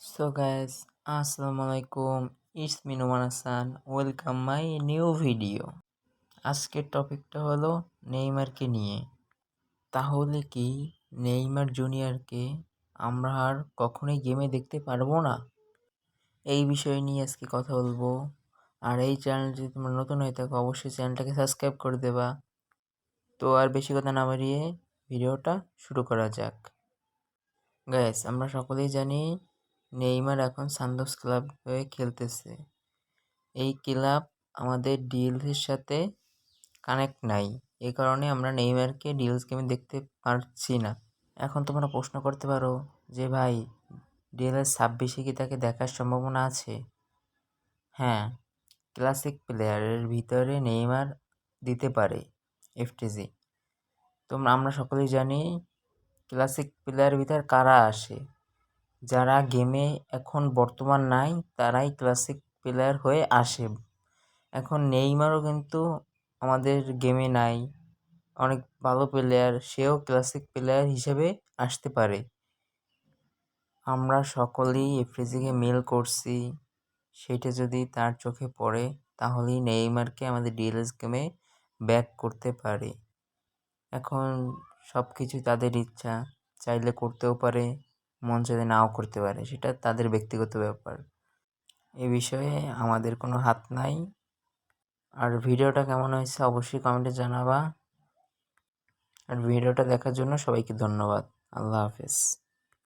So guys আসসালামু আলাইকুম it's me Noman Hasan welcome my new video আজকের টপিকটা হলো নেইমারকে নিয়ে তাহলে কি নেইমার জুনিয়রকে আমরা আর কখনোই গেমে দেখতে পারব না এই বিষয় নিয়ে আজকে কথা বলব আর এই চ্যানেল যদি তোমরা নতুন হয়ে থাকো অবশ্যই চ্যানেলটাকে সাবস্ক্রাইব করে দেবা তো আর বেশি কথা না বাড়িয়ে ভিডিওটা শুরু করা যাক গ্যাস আমরা সকলেই জানি নেইমার এখন সান্তোস ক্লাব হয়ে খেলতেছে। এই ক্লাব আমাদের ডিএলসির সাথে কানেক্ট নাই। এই কারণে আমরা নেইমারকে ডিএলস গেমে দেখতে পারছি না। এখন তোমরা প্রশ্ন করতে পারো যে, ভাই ডিএলএস ছাব্বিশে কি তাকে দেখার সম্ভাবনা আছে? হ্যাঁ ক্লাসিক প্লেয়ারের ভিতরে নেইমার দিতে পারে এফটিজি। তোমরা, আমরা সকলেই জানি ক্লাসিক প্লেয়ারের ভিতর কারা আসে। যারা গেমে এখন বর্তমান নাই, তারাই ক্লাসিক প্লেয়ার হয়ে আসে। এখন নেইমারও কিন্তু আমাদের গেমে নাই। অনেক ভালো প্লেয়ার সেও ক্লাসিক প্লেয়ার হিসেবে আসতে পারে। আমরা সকলেই এফ্রিজিকে মেল করছি, সেটা যদি তার চোখে পড়ে, তাহলেই নেইমারকে আমাদের ডিএলএস গেমে ব্যাক করতে পারে। এখন সব কিছুই তাদের ইচ্ছা, চাইলে করতেও পারে। মন চাইলে নাও করতে পারে, সেটা তাদের ব্যক্তিগত ব্যাপার। এ বিষয়ে আমাদের কোনো হাত নাই। আর ভিডিওটা কেমন হয়েছে অবশ্যই কমেন্টে জানাবা। আর ভিডিওটা দেখার জন্য সবাইকে ধন্যবাদ। আল্লাহ হাফেজ।